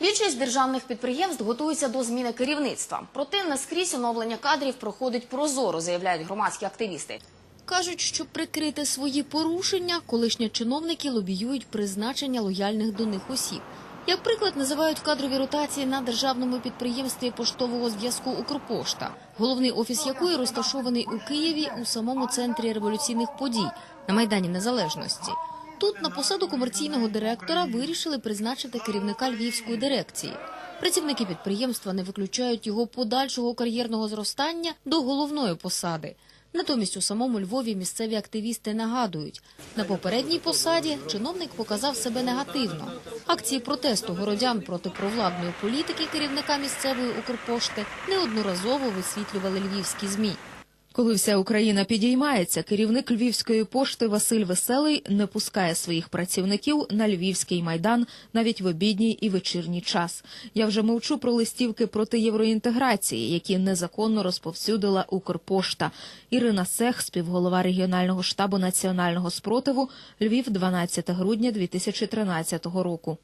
Більшість державних підприємств готуються до зміни керівництва. Проте не скрізь оновлення кадрів проходить прозоро, заявляють громадські активісти. Кажуть, щоб прикрити свої порушення, колишні чиновники лобіюють призначення лояльних до них осіб. Як приклад називають кадрові ротації на державному підприємстві поштового зв'язку Укрпошта, головний офіс якої розташований у Києві у самому центрі революційних подій на майдані Незалежності. Тут на посаду комерційного директора вирішили призначити керівника львівської дирекції. Працівники підприємства не виключають його подальшого кар'єрного зростання до головної посади. Натомість у самому Львові місцеві активісти нагадують, на попередній посаді чиновник показав себе негативно. Акції протесту городян проти провладної політики керівника місцевої Укрпошти неодноразово висвітлювали львівські змі. Коли вся Україна підіймається, керівник львівської пошти Василь Веселий не пускає своїх працівників на львівський майдан навіть в обідній і вечірній час. Я вже мовчу про листівки проти євроінтеграції, які незаконно розповсюдила Укрпошта. Ірина Сех, співголова регіонального штабу національного спротиву, Львів, 12 грудня 2013 року.